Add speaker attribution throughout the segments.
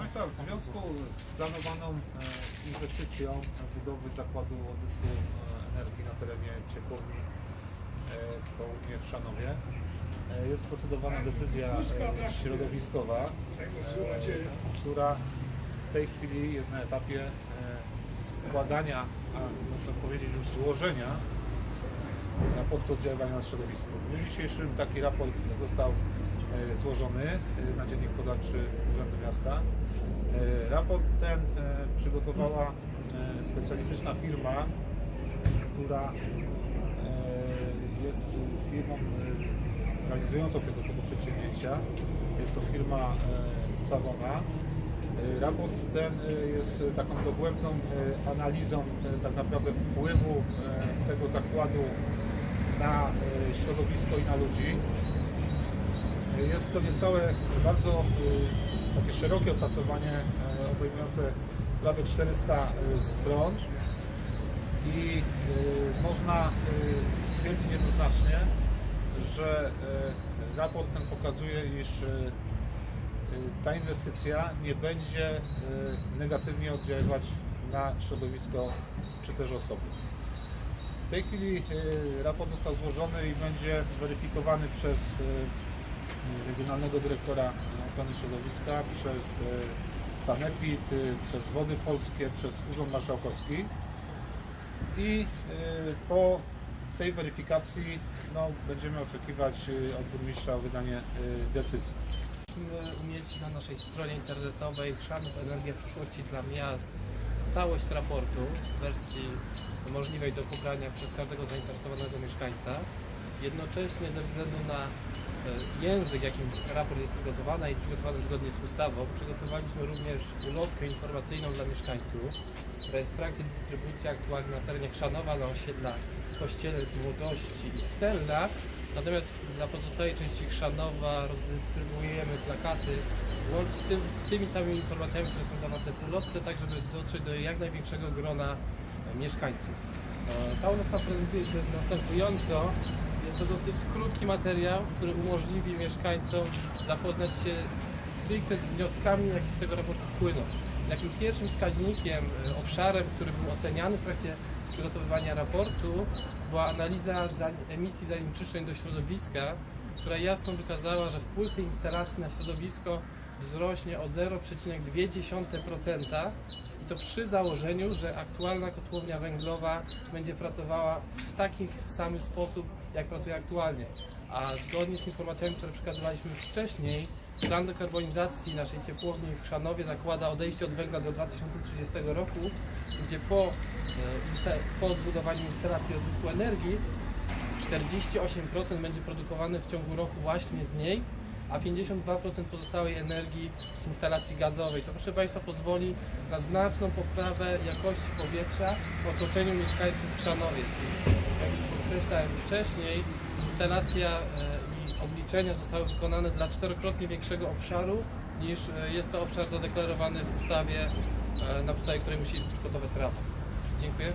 Speaker 1: Państwa, w związku z planowaną e, inwestycją budowy zakładu odzysku e, energii na terenie ciepłowni e, południe w Szanowie e, jest procedowana decyzja e, środowiskowa, e, która w tej chwili jest na etapie e, składania, można powiedzieć już złożenia raportu oddziaływania na środowisko. W dniu dzisiejszym taki raport został e, złożony e, na Dziennik Podawczy Urzędu Miasta. E, Raport ten e, przygotowała e, specjalistyczna firma, która jest firmą realizującą tego typu przedsięwzięcia. Jest to firma Savona. Raport ten jest taką dogłębną analizą tak naprawdę wpływu tego zakładu na środowisko i na ludzi. Jest to niecałe, bardzo takie szerokie opracowanie e, obejmujące prawie 400 e, stron i e, można stwierdzić jednoznacznie, że raport ten pokazuje, iż ta inwestycja nie będzie negatywnie oddziaływać na środowisko czy też osoby. W tej chwili raport został złożony i będzie weryfikowany przez Regionalnego Dyrektora Ochrony Środowiska, przez e, Sanepid, e, przez Wody Polskie, przez Urząd Marszałkowski i e, po tej weryfikacji no, będziemy oczekiwać od burmistrza wydanie decyzji.
Speaker 2: Umieścić na naszej stronie internetowej Chrzanów Energia Przyszłości dla Miast całość raportu w wersji możliwej do pobrania przez każdego zainteresowanego mieszkańca. Jednocześnie ze względu na język, jakim raport jest przygotowany, jest przygotowany zgodnie z ustawą, przygotowaliśmy również ulotkę informacyjną dla mieszkańców, która jest w trakcie dystrybucji aktualnie na terenie Chrzanowa, na osiedlach Kościelec, Młodości i Stella. Natomiast dla pozostałej części Chrzanowa rozdystrybuujemy plakaty z, tym, z tymi samymi informacjami, które są zawarte w ulotce, tak żeby dotrzeć do jak największego grona e, mieszkańców. E, Ta ulotka prezentuje się następująco. To dosyć krótki materiał, który umożliwi mieszkańcom zapoznać się stricte z wnioskami, jakie z tego raportu płyną. Takim pierwszym wskaźnikiem, e, obszarem, który był oceniany w trakcie przygotowywania raportu, była analiza za- emisji zanieczyszczeń do środowiska, która jasno wykazała, że wpływ tej instalacji na środowisko wzrośnie o 0,2% i to przy założeniu, że aktualna kotłownia węglowa będzie pracowała w taki sam sposób, jak pracuje aktualnie. A zgodnie z informacjami, które przekazywaliśmy już wcześniej, plan dekarbonizacji naszej ciepłowni w Chrzanowie zakłada odejście od węgla do 2030 roku, gdzie po, e, po zbudowaniu instalacji odzysku energii 48% będzie produkowane w ciągu roku właśnie z niej, a 52% pozostałej energii z instalacji gazowej. To proszę Państwa pozwoli na znaczną poprawę jakości powietrza w otoczeniu mieszkańców w Chrzanowie. Jak już podkreślałem wcześniej, instalacja e, i obliczenia zostały wykonane dla czterokrotnie większego obszaru niż e, jest to obszar zadeklarowany w ustawie, e, na podstawie której musi przygotować raport. Dziękuję.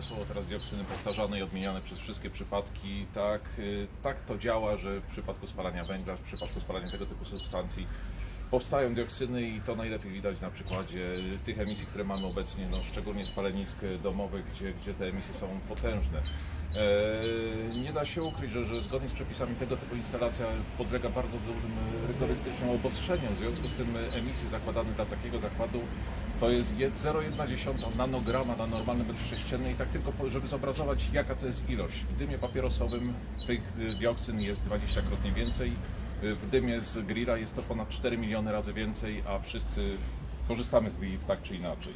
Speaker 3: Słowo teraz dioksyny powtarzane i odmieniane przez wszystkie przypadki. Tak, y, tak to działa, że w przypadku spalania węgla, w przypadku spalania tego typu substancji powstają dioksyny i to najlepiej widać na przykładzie tych emisji, które mamy obecnie, no, szczególnie spalenisk domowych, gdzie, gdzie te emisje są potężne. E, nie da się ukryć, że, że zgodnie z przepisami tego typu instalacja podlega bardzo dużym e, rygorystycznym obostrzeniom. W związku z tym emisje zakładane dla takiego zakładu to jest je- 0,1 nanograma na normalny metr sześcienny i tak tylko, żeby zobrazować jaka to jest ilość. W dymie papierosowym tych dioksyn jest 20-krotnie więcej, y, w dymie z grilla jest to ponad 4 miliony razy więcej, a wszyscy korzystamy z grillów tak czy inaczej.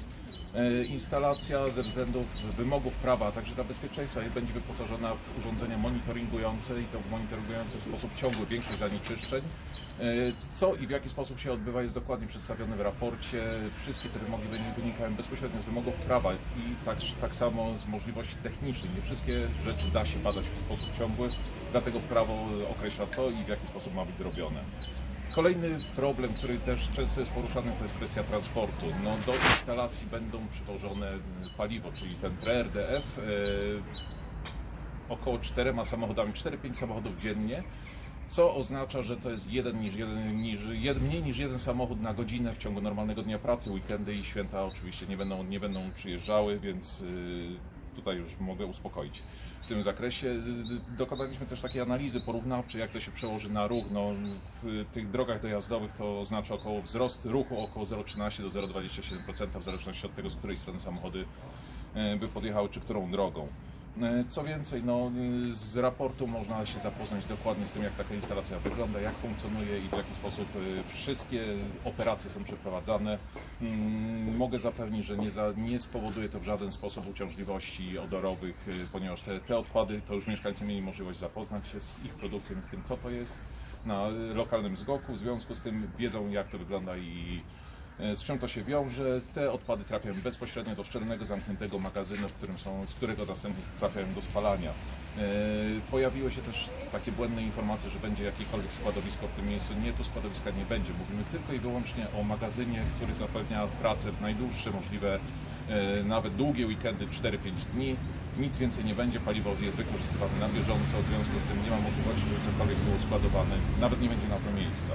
Speaker 3: E, Instalacja ze względów wymogów prawa, a także dla bezpieczeństwa będzie wyposażona w urządzenia monitoringujące i to monitoringujące w sposób ciągły większość zanieczyszczeń. E, Co i w jaki sposób się odbywa jest dokładnie przedstawione w raporcie. Wszystkie te wymogi wyni- wynikają bezpośrednio z wymogów prawa i tak, tak samo z możliwości technicznych. Nie wszystkie rzeczy da się badać w sposób ciągły, dlatego prawo określa co i w jaki sposób ma być zrobione. Kolejny problem, który też często jest poruszany, to jest kwestia transportu. No, do instalacji będą przywożone paliwo, czyli ten pre-RDF, e, około czterema samochodami, 4-5 samochodów dziennie. co oznacza, że to jest jeden niż jeden, niż, jed, mniej niż jeden samochód na godzinę w ciągu normalnego dnia pracy, weekendy i święta oczywiście nie będą, nie będą przyjeżdżały, więc y, tutaj już mogę uspokoić w tym zakresie. Dokonaliśmy też takiej analizy porównawczej, jak to się przełoży na ruch. No, w tych drogach dojazdowych to oznacza około wzrost ruchu około 0,13 do 0,27% w zależności od tego, z której strony samochody e, by podjechały, czy którą drogą. E, Co więcej, no, y, z raportu można się zapoznać dokładnie z tym, jak taka instalacja wygląda, jak funkcjonuje i w jaki sposób y, wszystkie operacje są przeprowadzane. Mm, Mogę zapewnić, że nie, za, nie spowoduje to w żaden sposób uciążliwości odorowych, y, ponieważ te, te odpady to już mieszkańcy mieli możliwość zapoznać się z ich produkcją z tym, co to jest na lokalnym zgoku. W związku z tym wiedzą, jak to wygląda i Z czym to się wiąże? Te odpady trafiają bezpośrednio do szczelnego, zamkniętego magazynu, w którym są, z którego następnie trafiają do spalania. E, Pojawiły się też takie błędne informacje, że będzie jakiekolwiek składowisko w tym miejscu. Nie, tu składowiska nie będzie. Mówimy tylko i wyłącznie o magazynie, który zapewnia pracę w najdłuższe możliwe, e, nawet długie weekendy, 4-5 dni. Nic więcej nie będzie, paliwo jest wykorzystywane na bieżąco, w związku z tym nie ma możliwości, żeby cokolwiek było składowane, nawet nie będzie na to miejsca.